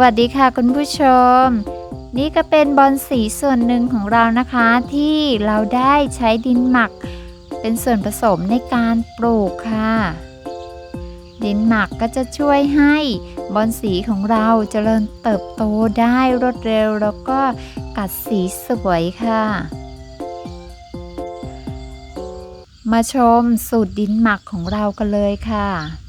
วัสดีค่ะคุณผู้ชม นี่ก็เป็นบอลสีส่วนหนึ่งของเรานะคะ ที่เราได้ใช้ดินหมัก เป็นส่วนผสมในการปลูกค่ะ ดินหมักก็จะช่วยให้บอลสีของเราเจริญเติบโตได้รวดเร็ว แล้วก็กัดสีสวยค่ะ มาชมสูตรดินหมักของเรากันเลยค่ะ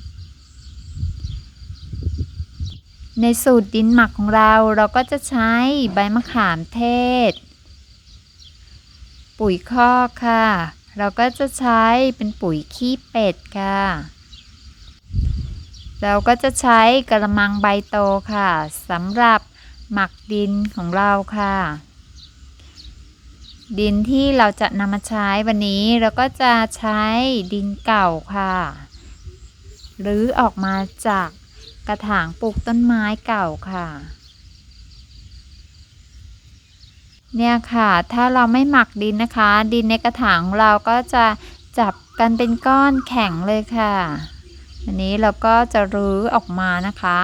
ในสูตรดินหมักของเราเราก็จะใช้ใบมะขามเทศ ปุ๋ยคอกค่ะ เราก็จะใช้เป็นปุ๋ยขี้เป็ดค่ะ เราก็จะใช้กระมังใบโตค่ะสำหรับหมักดินของเราค่ะ ดินที่เราจะนำมาใช้วันนี้เราก็จะใช้ดินเก่าค่ะ หรือออกมาจาก กระถางปลูกต้นไม้เก่าค่ะ เนี่ยค่ะ ถ้าเราไม่หมักดินนะคะ ดินในกระถางเราก็จะจับกันเป็นก้อนแข็งเลยค่ะอันนี้เราก็จะรื้อออกมานะคะ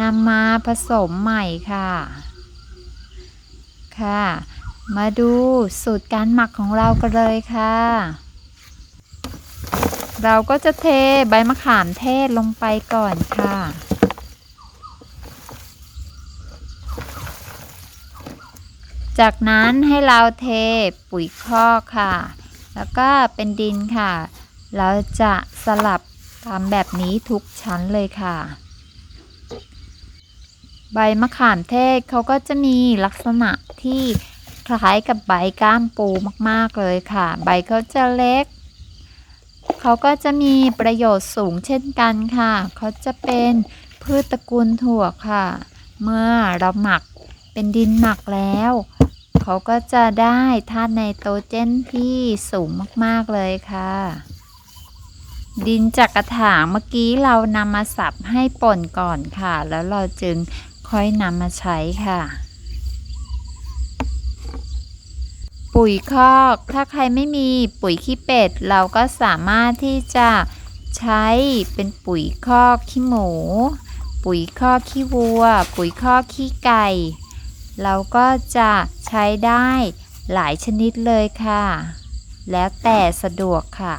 นำมาผสมใหม่ค่ะ ค่ะ มาดูสูตรการหมักของเรากันเลยค่ะ เราก็จะเทใบมะขามเทศลงไปก่อนค่ะ จากนั้นให้เราเทปุ๋ยคอกค่ะ แล้วก็เป็นดินค่ะ เราจะสลับทำแบบนี้ทุกชั้นเลยค่ะ ใบมะขามเทศเขาก็จะมีลักษณะที่คล้ายกับใบก้ามปูมากๆเลยค่ะ ใบเขาจะเล็ก เขาก็จะมีประโยชน์สูงเช่นกันค่ะ เขาจะเป็นพืชตระกูลถั่วค่ะ เมื่อเราหมักเป็นดินหมักแล้ว เขาก็จะได้ธาตุไนโตรเจนที่สูงมาก ๆ เลยค่ะ ดินจากกระถางเมื่อกี้เรานำมาสับให้ป่นก่อนค่ะ แล้วเราจึงค่อยนำมาใช้ค่ะ ปุ๋ยคอกถ้าใครไม่มีปุ๋ยขี้เป็ด เราก็สามารถที่จะใช้เป็นปุ๋ยคอกขี้หมู ปุ๋ยคอกขี้วัว ปุ๋ยคอกขี้ไก่ เราก็จะใช้ได้หลายชนิดเลยค่ะ แล้วแต่สะดวกค่ะ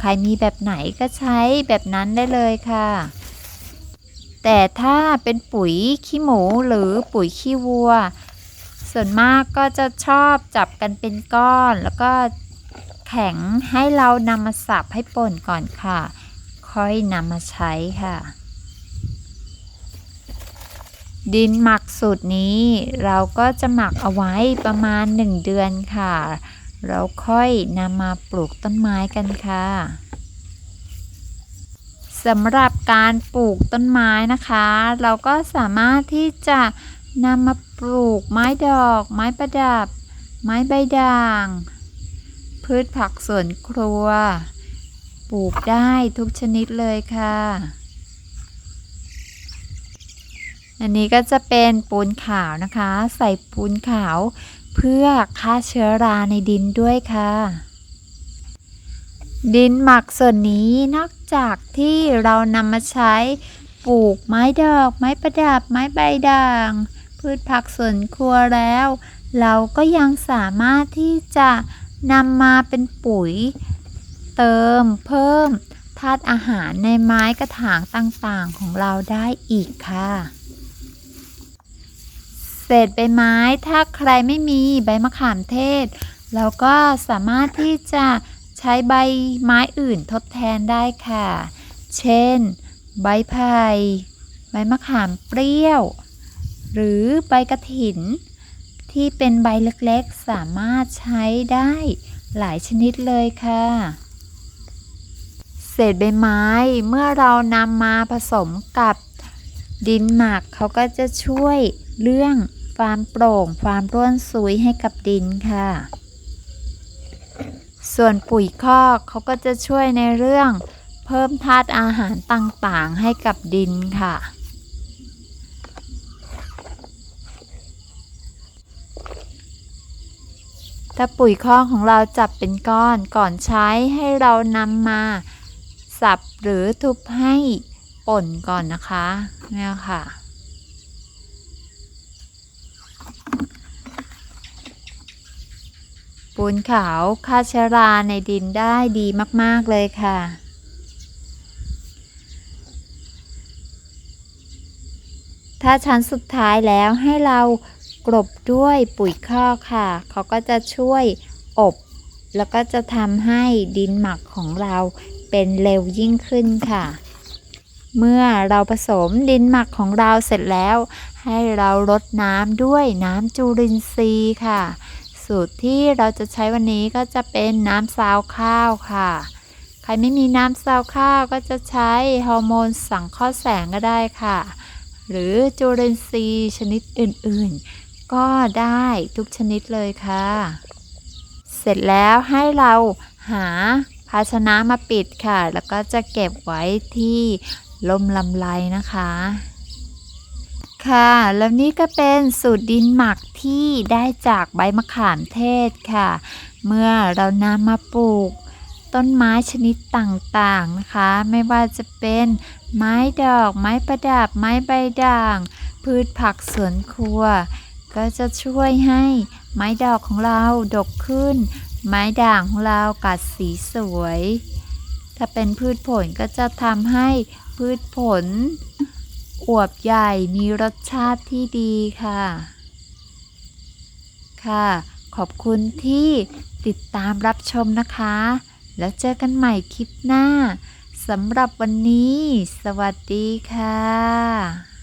ใครมีแบบไหนก็ใช้แบบนั้นได้เลยค่ะ แต่ถ้าเป็นปุ๋ยขี้หมูหรือปุ๋ยขี้วัว ส่วนมากก็จะชอบจับกันเป็นก้อน แล้วก็แข็งให้เรานำมาสับให้ป่นก่อนค่ะ ค่อยนำมาใช้ค่ะ ดินหมักสูตรนี้เราก็จะหมักเอาไว้ประมาณ 1 เดือนค่ะ เราค่อยนำมาปลูกต้นไม้กันค่ะสำหรับการปลูกต้นไม้นะคะ เราก็สามารถที่จะนำมาปลูกไม้ดอก ไม้ประดับ ไม้ใบด่าง พืชผักสวนครัว ปลูกได้ทุกชนิดเลยค่ะ อันนี้ก็จะเป็นปูนขาวนะคะ ใส่ปูนขาวเพื่อฆ่าเชื้อราในดินด้วยค่ะ ดินหมักส่วนนี้นอกจากที่เรานำมาใช้ปลูกไม้ดอก ไม้ประดับ ไม้ใบด่าง พืชผักสวนครัวแล้ว เราก็ยังสามารถที่จะนำมาเป็นปุ๋ย เติมเพิ่มธาตุอาหารในไม้กระถางต่างๆของเราได้อีกค่ะ ษใบไม้ ถ้าใครไม่มีใบมะขามเทศ เราก็สามารถที่จะใช้ใบไม้อื่นทดแทนได้ค่ะ เช่น ใบไผ่ใบมะขามเปรี้ยว หรือใบกระถิน ที่เป็นใบเล็กๆ สามารถใช้ได้หลายชนิดเลยค่ะ เศษใบไม้เมื่อเรานำมาผสมกับดินหมักเขาก็จะช่วยเรื่อง ความโปร่ง ความร่วนซุยให้กับดินค่ะ ส่วนปุ๋ยคอกเขาก็จะช่วยในเรื่องเพิ่มธาตุอาหารต่างๆให้กับดินค่ะ ถ้าปุ๋ยคอกของเราจับเป็นก้อนก่อนใช้ให้เรานำมาสับหรือทุบให้ป่นก่อนนะคะเนี่ยค่ะ ปูนขาวฆ่าเชื้อราในดินได้ดีมาก ๆ เลยค่ะ ถ้าชั้นสุดท้ายแล้วให้เรากลบด้วยปุ๋ยคอกค่ะ เขาก็จะช่วยอบ แล้วก็จะทำให้ดินหมักของเราเป็นเร็วยิ่งขึ้นค่ะ เมื่อเราผสมดินหมักของเราเสร็จแล้ว ให้เรารดน้ำด้วยน้ำจุลินทรีย์ค่ะ สูตรที่เราจะใช้วันนี้ก็จะเป็นน้ำซาวข้าวค่ะ ใครไม่มีน้ำซาวข้าวก็จะใช้ฮอร์โมนสังเคราะห์แสงก็ได้ค่ะ หรือจุลินทรีย์ชนิดอื่นๆ ก็ได้ทุกชนิดเลยค่ะ เสร็จแล้วให้เราหาภาชนะมาปิดค่ะ แล้วก็จะเก็บไว้ที่ลมลำไรนะคะ ค่ะ แล้วนี่ก็เป็นสูตรดินหมัก ที่ได้จากใบมะขามเทศค่ะ เมื่อเรานำมาปลูกต้นไม้ชนิดต่างๆนะคะ ไม่ว่าจะเป็นไม้ดอก ไม้ประดับ ไม้ใบด่าง พืชผักสวนครัว ก็จะช่วยให้ไม้ดอกของเราดกขึ้น ไม้ด่างของเรากัดสีสวย ถ้าเป็นพืชผลก็จะทำให้พืชผลอวบใหญ่มีรสชาติที่ดีค่ะ ค่ะ ขอบคุณที่ติดตามรับชมนะคะ แล้วเจอกันใหม่คลิปหน้าสำหรับวันนี้ สวัสดีค่ะ